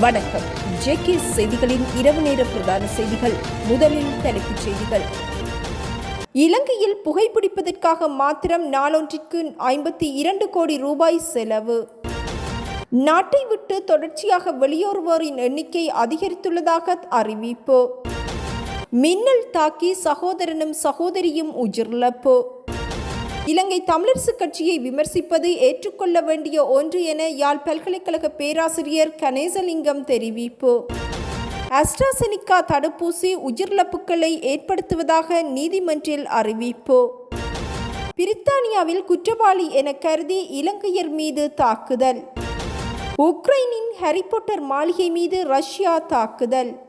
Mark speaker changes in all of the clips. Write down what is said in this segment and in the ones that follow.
Speaker 1: வணக்கம். ஜேகே செய்திகளின் இரவு நேர பிரதான செய்திகள் முதலில் தலைப்புச் செய்திகள். இலங்கையில் புகைப்பிடிப்பதற்காக மாத்திரம் நாளொன்றிற்கு ஐம்பத்தி இரண்டு கோடி ரூபாய் செலவு. நாட்டை விட்டு தொடர்ச்சியாக வெளியேறுவோரின் எண்ணிக்கை அதிகரித்துள்ளதாக அறிவிப்பு. மின்னல் தாக்கி சகோதரனும் சகோதரியும் உயிரிழப்பு. இலங்கை தமிழரசு கட்சியை விமர்சிப்பது ஏற்றுக்கொள்ள வேண்டிய ஒன்று என யாழ் பல்கலைக்கழக பேராசிரியர் கணேசலிங்கம் தெரிவிப்பு. அஸ்ட்ராசெனிகா தடுப்பூசி உயிரிழப்புகளை ஏற்படுத்துவதாக நீதிமன்றில் அறிவிப்பு. பிரித்தானியாவில் குற்றவாளி என கருதி இலங்கையர் மீது தாக்குதல். உக்ரைனின் ஹாரிபாட்டர் மாளிகை மீது ரஷ்யா தாக்குதல்.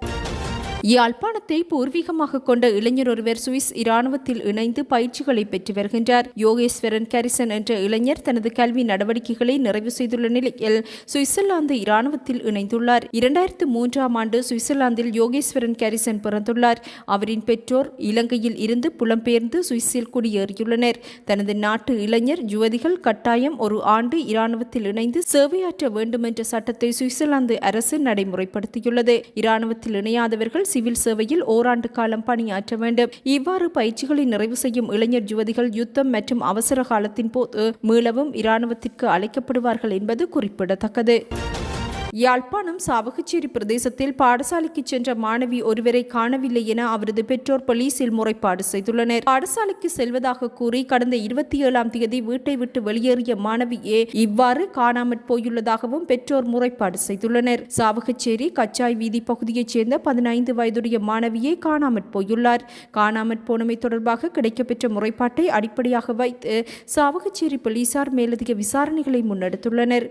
Speaker 1: யாழ்ப்பாணத்தை பூர்வீகமாக கொண்ட இளைஞர் ஒருவர் சுவிஸ் இராணுவத்தில் இணைந்து பயிற்சிகளை பெற்று வருகின்றார். யோகேஸ்வரன் கரிசன் என்ற இளைஞர் தனது கல்வி நடவடிக்கைகளை நிறைவு செய்துள்ள நிலையில் சுவிட்சர்லாந்து இராணுவத்தில் இணைந்துள்ளார். இரண்டாயிரத்து மூன்றாம் ஆண்டு சுவிட்சர்லாந்தில் யோகேஸ்வரன் கரிசன் பிறந்துள்ளார். அவரின் பெற்றோர் இலங்கையில் இருந்து புலம்பெயர்ந்து சுவிஸில் குடியேறியுள்ளனர். தனது நாட்டு இளைஞர் யுவதிகள் கட்டாயம் ஒரு ஆண்டு இராணுவத்தில் இணைந்து சேவையாற்ற வேண்டும் என்ற சட்டத்தை சுவிட்சர்லாந்து அரசு நடைமுறைப்படுத்தியுள்ளது. இராணுவத்தில் இணையாதவர்கள் சிவில் சேவையில் ஓராண்டு காலம் பணியாற்ற வேண்டும். இவ்வாறு பயிற்சிகளை நிறைவு செய்யும் இளைஞர் யுவதிகள் யுத்தம் மற்றும் அவசர காலத்தின் போது மீளவும் இராணுவத்திற்கு அழைக்கப்படுவார்கள் என்பது குறிப்பிடத்தக்கது. யாழ்ப்பாணம் சாவகச்சேரி பிரதேசத்தில் பாடசாலைக்கு சென்ற மாணவி ஒருவரை காணவில்லை என அவரது பெற்றோர் போலீசில் முறைப்பாடு செய்துள்ளனர். பாடசாலைக்கு செல்வதாக கூறி கடந்த இருபத்தி ஏழாம் தேதி வீட்டை விட்டு வெளியேறிய மாணவியே இவ்வாறு காணாமற் போயுள்ளதாகவும் பெற்றோர் முறைப்பாடு செய்துள்ளனர். சாவகச்சேரி கச்சாய் வீதி பகுதியைச் சேர்ந்த பதினைந்து வயதுடைய மாணவியே காணாமற் போயுள்ளார். காணாமற் போனமை தொடர்பாக கிடைக்கப்பெற்ற முறைப்பாட்டை அடிப்படையாக வைத்து சாவகச்சேரி போலீசார் மேலதிக விசாரணைகளை முன்னெடுத்துள்ளனர்.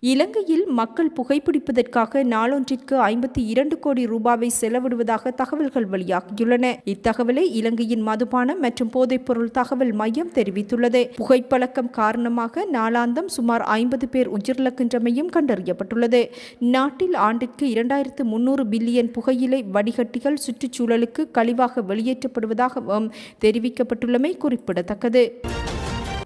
Speaker 1: இலங்கையில் மக்கள் புகைப்பிடிப்பதற்காக நாளொன்றிற்கு ஐம்பத்தி இரண்டு கோடி ரூபாவை செலவிடுவதாக தகவல்கள் வெளியாகியுள்ளன. இத்தகவலை இலங்கையின் மதுபானம் மற்றும் போதைப்பொருள் தகவல் மையம் தெரிவித்துள்ளது. புகைப்பழக்கம் காரணமாக நாளாந்தம் சுமார் ஐம்பது பேர் உயிரிழக்கின்றமையும் கண்டறியப்பட்டுள்ளது. நாட்டில் ஆண்டிற்கு இரண்டாயிரத்து முன்னூறு பில்லியன் புகையிலை வடிகட்டிகள் சுற்றுச்சூழலுக்கு கழிவாக வெளியேற்றப்படுவதாகவும் தெரிவிக்கப்பட்டுள்ளமை குறிப்பிடத்தக்கது.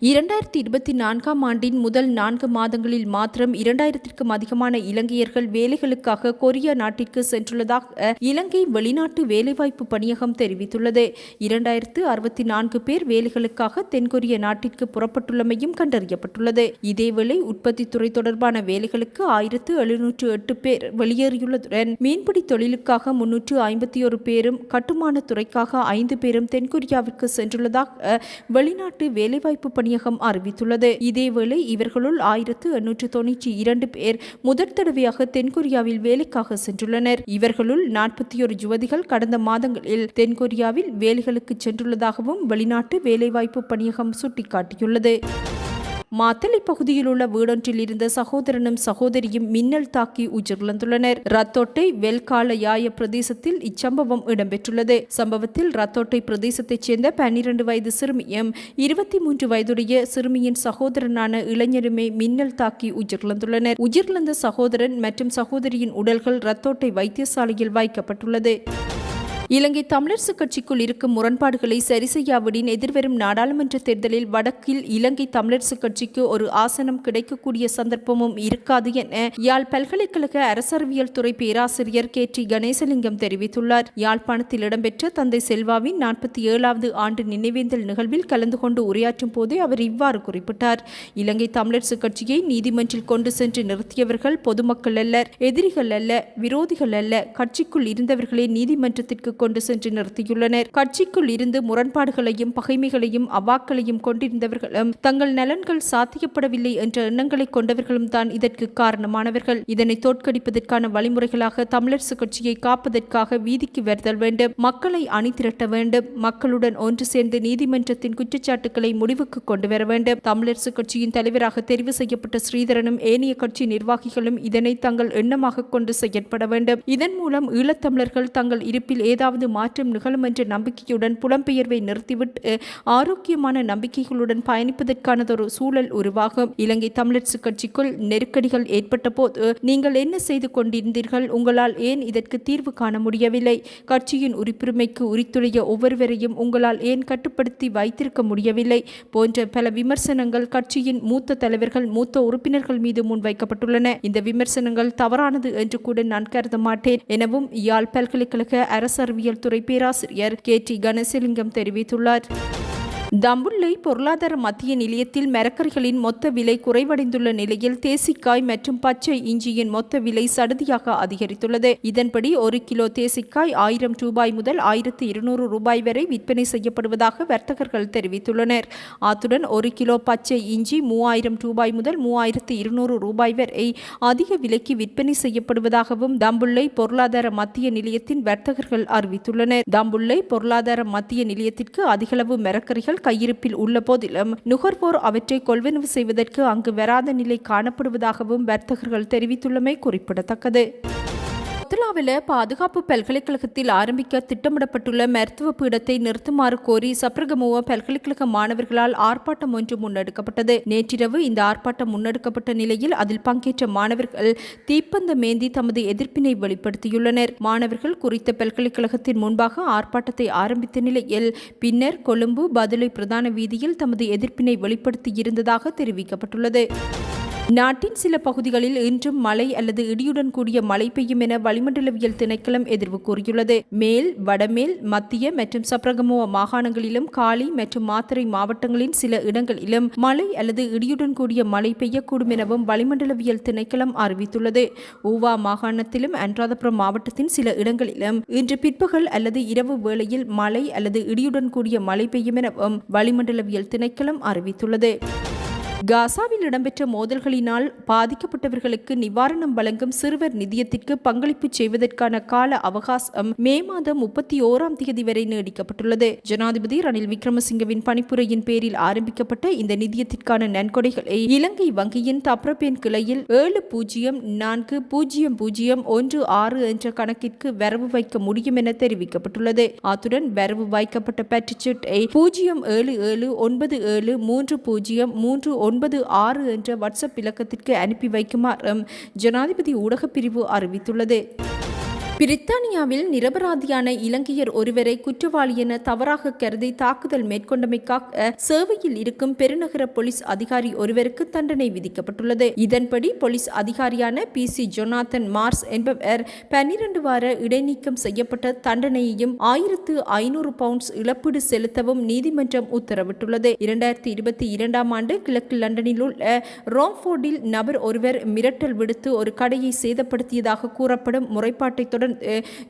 Speaker 1: இரண்டாயிரத்தி இருபத்தி நான்காம் ஆண்டின் முதல் நான்கு மாதங்களில் மாத்திரம் இரண்டாயிரத்திற்கும் அதிகமான இலங்கையர்கள் வேலைகளுக்காக கொரியா நாட்டிற்கு சென்றுள்ளதாக இலங்கை வெளிநாட்டு வேலைவாய்ப்பு பணியகம் தெரிவித்துள்ளது. இரண்டாயிரத்து அறுபத்தி நான்கு பேர் வேலைகளுக்காக தென்கொரிய நாட்டிற்கு புறப்பட்டுள்ளமையும் கண்டறியப்பட்டுள்ளது. இதேவேளை உற்பத்தி துறை தொடர்பான வேலைகளுக்கு ஆயிரத்து எழுநூற்று எட்டு பேர் வெளியேறியுள்ளதுடன் மீன்பிடி தொழிலுக்காக முன்னூற்று ஐம்பத்தி ஒரு பேரும் கட்டுமான துறைக்காக ஐந்து பேரும் தென்கொரியாவிற்கு சென்றுள்ளதாக வெளிநாட்டு வேலைவாய்ப்பு பணி பணியகம் அறிவித்துள்ளது. இதேவேளை இவர்களுள் ஆயிரத்து எண்ணூற்று தொன்னூற்றி இரண்டு பேர் முதற் தடவையாக தென்கொரியாவில் வேலைக்காக சென்றுள்ளனர். இவர்களுள் நாற்பத்தி ஒரு யுவதிகள் கடந்த மாதங்களில் தென்கொரியாவில் வேலைகளுக்கு சென்றுள்ளதாகவும் வெளிநாட்டு வேலைவாய்ப்பு பணியகம் சுட்டிக்காட்டியுள்ளது. மாத்தளை பகுதியில் உள்ள வீடொன்றில் இருந்த சகோதரனும் சகோதரியும் மின்னல் தாக்கி உயிரிழந்துள்ளனர். ரத்தோட்டை வெல்கால யாய பிரதேசத்தில் இச்சம்பவம் இடம்பெற்றுள்ளது. சம்பவத்தில் ரத்தோட்டை பிரதேசத்தைச் சேர்ந்த பன்னிரண்டு வயது சிறுமியும் இருபத்தி மூன்று வயதுடைய சிறுமியின் சகோதரனான இளைஞருமே மின்னல் தாக்கி உயிரிழந்துள்ளனர். உயிரிழந்த சகோதரன் மற்றும் சகோதரியின் உடல்கள் ரத்தோட்டை வைத்தியசாலையில் வைக்கப்பட்டுள்ளது. இலங்கை தமிழரசுக் கட்சிக்குள் இருக்கும் முரண்பாடுகளை சரி செய்யாவிடின் எதிர்வரும் நாடாளுமன்ற தேர்தலில் வடக்கில் இலங்கை தமிழரசுக் கட்சிக்கு ஒரு ஆசனம் கிடைக்கக்கூடிய சந்தர்ப்பமும் இருக்காது என யாழ் பல்கலைக்கழக அரசறிவியல் துறை பேராசிரியர் கே. டி. கணேசலிங்கம் தெரிவித்துள்ளார். யாழ்ப்பாணத்தில் இடம்பெற்ற தந்தை செல்வாவின் நாற்பத்தி ஏழாவது ஆண்டு நினைவேந்தல் நிகழ்வில் கலந்து கொண்டு உரையாற்றும் போதே அவர் இவ்வாறு குறிப்பிட்டார். இலங்கை தமிழரசுக் கட்சியை நீதிமன்றில் கொண்டு சென்று நிறுத்தியவர்கள் பொதுமக்கள் அல்ல எதிரிகள் அல்ல விரோதிகள் அல்ல. கட்சிக்குள் இருந்தவர்களே நீதிமன்றத்திற்கு கொண்டு சென்று நிறுத்தியுள்ளனர். கட்சிக்குள் இருந்து முரண்பாடுகளையும் பகைமைகளையும் அவாக்களையும் கொண்டிருந்தவர்களும் தங்கள் நலன்கள் சாத்தியப்படவில்லை என்ற எண்ணங்களை கொண்டவர்களும் தான் இதற்கு காரணமானவர்கள். இதனை தோற்கடிப்பதற்கான வழிமுறைகளாக தமிழரசு கட்சியை காப்பதற்காக வீதிக்கு வருதல் வேண்டும் மக்களை அணிதிரட்ட வேண்டும் மக்களுடன் ஒன்று சேர்ந்து நீதிமன்றத்தின் குற்றச்சாட்டுகளை முடிவுக்கு கொண்டு வர வேண்டும். தமிழரசு கட்சியின் தலைவராக தெரிவு செய்யப்பட்ட ஸ்ரீதரனும் ஏனைய கட்சி நிர்வாகிகளும் இதனை தங்கள் எண்ணமாக கொண்டு செயற்பட வேண்டும். இதன் மூலம் ஈழத்தமிழர்கள் தங்கள் இருப்பில் ஏதாவது ஏதாவது மாற்றம் நிகழும் என்ற நம்பிக்கையுடன் புலம்பெயர்வை நிறுத்திவிட்டு ஆரோக்கியமான நம்பிக்கைகளுடன் பயணிப்பதற்கானதொரு சூழல் உருவாகும். இலங்கை தமிழரசு கட்சிக்குள் நெருக்கடிகள் ஏற்பட்ட போது நீங்கள் என்ன செய்து கொண்டிருந்தீர்கள்? உங்களால் ஏன் இதற்கு தீர்வு காண முடியவில்லை? கட்சியின் உறுப்புரிமைக்கு உரித்துடைய ஒவ்வொருவரையும் உங்களால் ஏன் கட்டுப்படுத்தி வைத்திருக்க முடியவில்லை? போன்ற பல விமர்சனங்கள் கட்சியின் மூத்த தலைவர்கள் மூத்த உறுப்பினர்கள் மீது முன்வைக்கப்பட்டுள்ளன. இந்த விமர்சனங்கள் தவறானது என்று கூட நான் கருத மாட்டேன். எனவும் யாழ் பல்கலைக்கழக அரசர் அறிவியல் துறை பேராசிரியர் கே டி கணேசலிங்கம் தெரிவித்துள்ளார். தம்புள்ளை பொருளாதார மத்திய நிலையத்தில் மரக்கறிகளின் மொத்த விலை குறைவடைந்துள்ள நிலையில் தேசிக்காய் மற்றும் பச்சை இஞ்சியின் மொத்த விலை சடுதியாக அதிகரித்துள்ளது. இதன்படி ஒரு கிலோ தேசிக்காய் ஆயிரம் ரூபாய் முதல் ஆயிரத்து இருநூறு ரூபாய் வரை விற்பனை செய்யப்படுவதாக வர்த்தகர்கள் தெரிவித்துள்ளனர். அத்துடன் ஒரு கிலோ பச்சை இஞ்சி மூவாயிரம் ரூபாய் முதல் மூவாயிரத்து இருநூறு ரூபாய் வரை அதிக விலைக்கு விற்பனை செய்யப்படுவதாகவும் தம்புள்ளை பொருளாதார மத்திய நிலையத்தின் வர்த்தகர்கள் அறிவித்துள்ளனர். தம்புள்ளை பொருளாதார மத்திய நிலையத்திற்கு அதிகளவு மரக்கறிகள் கையிருப்பில் உள்ள போதிலும் நுகர்வோர் அவற்றை கொள்வனவு செய்வதற்கு அங்கு வராத நிலை காணப்படுவதாகவும் வர்த்தகர்கள் தெரிவித்துள்ளமை குறிப்பிடத்தக்கது. கொத்தலாவில் பாதுகாப்பு பல்கலைக்கழகத்தில் ஆரம்பிக்க திட்டமிடப்பட்டுள்ள மருத்துவ பீடத்தை நிறுத்துமாறு கோரி சப்ரகமுவ பல்கலைக்கழக மாணவர்களால் ஆர்ப்பாட்டம் ஒன்று முன்னெடுக்கப்பட்டது. நேற்றிரவு இந்த ஆர்ப்பாட்டம் முன்னெடுக்கப்பட்ட நிலையில் அதில் பங்கேற்ற மாணவர்கள் தீப்பந்த மேந்தி தமது எதிர்ப்பினை வெளிப்படுத்தியுள்ளனர். மாணவர்கள் குறித்த பல்கலைக்கழகத்தின் முன்பாக ஆர்ப்பாட்டத்தை ஆரம்பித்த நிலையில் பின்னர் கொழும்பு பதுளை பிரதான வீதியில் தமது எதிர்ப்பினை வெளிப்படுத்தியிருந்ததாக தெரிவிக்கப்பட்டுள்ளது. நாட்டின் சில பகுதிகளில் இன்றும் மழை அல்லது இடியுடன் கூடிய மழை பெய்யும் என வளிமண்டலவியல் திணைக்களம் எதிர்வு கூறியுள்ளது. மேல் வடமேல் மத்திய மற்றும் சப்ரகமுவ மாகாணங்களிலும் காலி மற்றும் மாத்தறை மாவட்டங்களின் சில இடங்களிலும் மழை அல்லது இடியுடன் கூடிய மழை பெய்யக்கூடும் எனவும் வளிமண்டலவியல் திணைக்களம் அறிவித்துள்ளது. ஊவா மாகாணத்திலும் அன்றாதபுரம் மாவட்டத்தின் சில இடங்களிலும் இன்று பிற்பகல் அல்லது இரவு வேளையில் மழை அல்லது இடியுடன் கூடிய மழை பெய்யும் எனவும் வளிமண்டலவியல் திணைக்களம் அறிவித்துள்ளது. காசாவில் இடம்பெற்ற மோதல்களினால் பாதிக்கப்பட்டவர்களுக்கு நிவாரணம் வழங்கும் சிறுவர் நிதியத்திற்கு பங்களிப்பு செய்வதற்கான கால அவகாசம் மே மாதம் முப்பத்தி ஓராம் தேதி வரை நீடிக்கப்பட்டுள்ளது. ஜனாதிபதி ரணில் விக்ரமசிங்கவின் பணிப்புரையின் பேரில் ஆரம்பிக்கப்பட்ட இந்த நிதியத்திற்கான நன்கொடைகளை இலங்கை வங்கியின் தப்ரபேன் கிளையில் ஏழு பூஜ்ஜியம் நான்கு பூஜ்ஜியம் பூஜ்ஜியம் ஒன்று ஆறு என்ற கணக்கிற்கு வரவு வைக்க முடியும் என தெரிவிக்கப்பட்டுள்ளது. அத்துடன் வரவு வைக்கப்பட்ட பற்றுச்சீட்டை பூஜ்ஜியம் ஏழு ஏழு ஒன்பது ஏழு மூன்று பூஜ்ஜியம் மூன்று ஒன்பது ஆறு என்ற வாட்ஸ்அப் இலக்கத்திற்கு அனுப்பி வைக்குமாறும் ஜனாதிபதி ஊடகப் பிரிவு அறிவித்துள்ளது. பிரித்தானியாவில் நிரபராதியான இலங்கையர் ஒருவரை குற்றவாளி என தவறாக கருதி தாக்குதல் மேற்கொண்டமைக்காக சேவையில் இருக்கும் பெருநகர போலீஸ் அதிகாரி ஒருவருக்கு தண்டனை விதிக்கப்பட்டுள்ளது. இதன்படி போலீஸ் அதிகாரியான பி சி ஜொனாதன் மார்ஸ் என்பவர் பன்னிரண்டு வார இடைநீக்கம் செய்யப்பட்ட தண்டனையையும் ஆயிரத்து ஐநூறு பவுண்ட்ஸ் இழப்பீடு செலுத்தவும் நீதிமன்றம் உத்தரவிட்டுள்ளது. இரண்டாயிரத்தி இருபத்தி இரண்டாம் ஆண்டு கிழக்கு லண்டனில் உள்ள ரோம்ஃபோர்டில் நபர் ஒருவர் மிரட்டல் விடுத்து ஒரு கடையை சேதப்படுத்தியதாக கூறப்படும் முறைப்பாட்டை தொடர்ந்து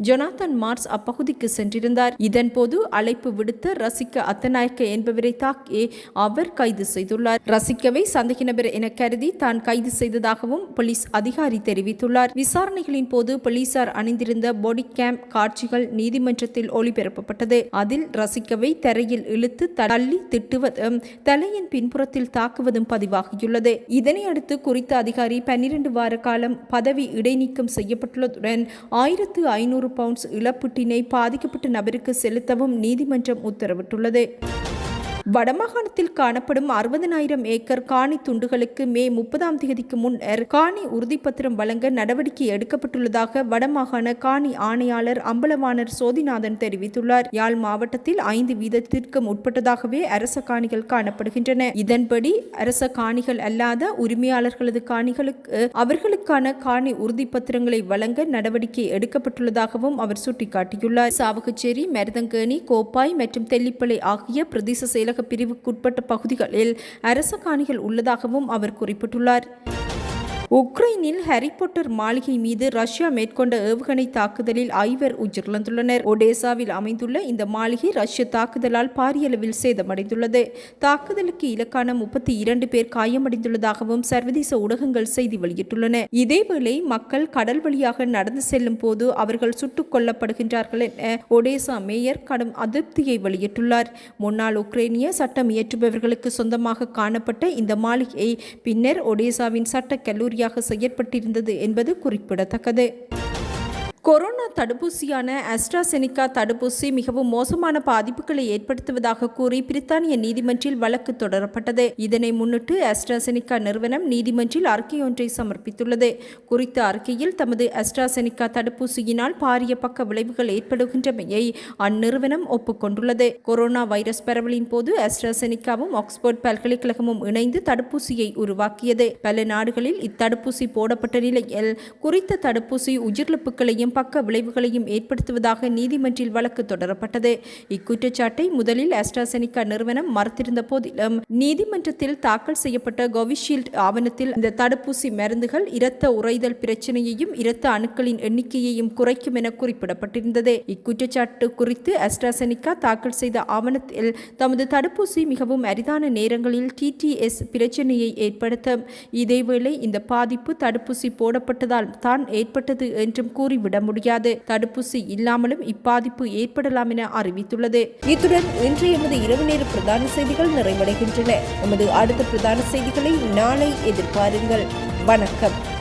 Speaker 1: ஜொனாதன் மார்ஸ் அப்பகுதிக்கு சென்றிருந்தார். இதன்போது அழைப்பு விடுத்த ரசிக்க அத்தநாயக்க என்பவரை தாக்கி அவர் கைது செய்துள்ளார். ரசிக்கவை சந்தேக நபர் என கருதி தான் கைது செய்ததாகவும் போலீஸ் அதிகாரி தெரிவித்துள்ளார். விசாரணைகளின் போது போலீசார் அணிந்திருந்த பாடி கேம்ப் காட்சிகள் நீதிமன்றத்தில் ஒளிபரப்பப்பட்டது. அதில் ரசிக்கவை தரையில் இழுத்து தள்ளி திட்டுவதும் தலையின் பின்புறத்தில் தாக்குவதும் பதிவாகியுள்ளது. இதனையடுத்து குறித்த அதிகாரி பன்னிரண்டு வார காலம் பதவி இடைநீக்கம் செய்யப்பட்டுள்ளதுடன் ஆயிரத்து ஐநூறு பவுண்ட்ஸ் இழப்பீட்டினை பாதிக்கப்பட்ட நபருக்கு செலுத்தவும் நீதிமன்றம் உத்தரவிட்டுள்ளது. வடமாகாணத்தில் காணப்படும் அறுபதனாயிரம் ஏக்கர் காணி துண்டுகளுக்கு மே முப்பதாம் தேதிக்கு முன்னர் காணி உறுதிப்பத்திரம் வழங்க நடவடிக்கை எடுக்கப்பட்டுள்ளதாக வடமாகாண காணி ஆணையாளர் அம்பலவாணர் சோதிநாதன் தெரிவித்துள்ளார். யாழ் மாவட்டத்தில் ஐந்து வீதத்திற்கும் உட்பட்டதாகவே அரச காணிகள் காணப்படுகின்றன. இதன்படி அரச காணிகள் அல்லாத உரிமையாளர்களது காணிகளுக்கு அவர்களுக்கான காணி உறுதிப்பத்திரங்களை வழங்க நடவடிக்கை எடுக்கப்பட்டுள்ளதாகவும் அவர் சுட்டிக்காட்டியுள்ளார். சாவகச்சேரி மருதங்கேணி கோப்பாய் மற்றும் தெல்லிப்பளை ஆகிய பிரதேச செயலக பிரிவுக்குட்பட்ட பகுதிகளில் அரச காணிகள் உள்ளதாகவும் அவர் குறிப்பிட்டுள்ளார். உக்ரைனில் ஹாரிபாட்டர் மாளிகை மீது ரஷ்யா மேற்கொண்ட ஏவுகணை தாக்குதலில் ஐவர் உயிரிழந்துள்ளனர். ஒடேசாவில் அமைந்துள்ள இந்த மாளிகை ரஷ்ய தாக்குதலால் பாரியளவில் சேதமடைந்துள்ளது. தாக்குதலுக்கு இலக்கான முப்பத்தி இரண்டு பேர் காயமடைந்துள்ளதாகவும் சர்வதேச ஊடகங்கள் செய்தி வெளியிட்டுள்ளன. இதேவேளை மக்கள் கடல் வழியாக நடந்து செல்லும் போது அவர்கள் சுட்டுக் கொல்லப்படுகின்றார்கள் என ஒடேசா மேயர் கடும் அதிருப்தியை வெளியிட்டுள்ளார். முன்னாள் உக்ரைனிய சட்டம் இயற்றுபவர்களுக்கு சொந்தமாக காணப்பட்ட இந்த மாளிகையை பின்னர் ஒடேசாவின் சட்ட கல்லூரி கல்லூரியாக செயற்பட்டிருந்தது என்பது குறிப்பிடத்தக்கது. கொரோனா தடுப்பூசியான அஸ்ட்ராசெனிகா தடுப்பூசி மிகவும் மோசமான பாதிப்புகளை ஏற்படுத்துவதாக கூறி பிரித்தானிய நீதிமன்றில் வழக்கு தொடரப்பட்டது. இதனை முன்னிட்டு அஸ்ட்ராசெனிகா நிறுவனம் நீதிமன்றில் அறிக்கையொன்றை சமர்ப்பித்துள்ளது. குறித்த அறிக்கையில் தமது அஸ்ட்ராசெனிகா தடுப்பூசியினால் பாரிய பக்க விளைவுகள் ஏற்படுகின்றமையை அந்நிறுவனம் ஒப்புக்கொண்டுள்ளது. கொரோனா வைரஸ் பரவலின் போது அஸ்ட்ராசெனிகாவும் ஆக்ஸ்போர்ட் பல்கலைக்கழகமும் இணைந்து தடுப்பூசியை உருவாக்கியது. பல நாடுகளில் இத்தடுப்பூசி போடப்பட்ட நிலையில் குறித்த தடுப்பூசி உயிரிழப்புகளையும் பக்க விளைவுகளையும் ஏற்படுத்துவதாக நீதிமன்றில் வழக்கு தொடரப்பட்டது. இக்குற்றச்சாட்டை முதலில் அஸ்ட்ராசெனிகா நிறுவனம் மறுத்திருந்த போதிலும் நீதிமன்றத்தில் தாக்கல் செய்யப்பட்ட கோவிஷீல்டு ஆவணத்தில் இந்த தடுப்பூசி மருந்துகள் இரத்த உறைதல் பிரச்சனையையும் இரத்த அணுக்களின் எண்ணிக்கையையும் குறைக்கும் என குறிப்பிடப்பட்டிருந்தது. இக்குற்றச்சாட்டு குறித்து அஸ்ட்ராசெனிகா தாக்கல் செய்த ஆவணத்தில் தமது தடுப்பூசி மிகவும் அரிதான நேரங்களில் டிடிஎஸ் பிரச்சனையை ஏற்படுத்தும். இதேவேளை இந்த பாதிப்பு தடுப்பூசி போடப்பட்டதால் தான் ஏற்பட்டது என்றும் கூறிவிட முடியாது. தடுப்பூசி இல்லாமலும் இப்பாதிப்பு ஏற்படலாம் என அறிவித்துள்ளது. இத்துடன் இன்று எமது இரவு நேர பிரதான செய்திகள் நிறைவடைகின்றன. எமது அடுத்த பிரதான செய்திகளை நாளை எதிர்பாருங்கள். வணக்கம்.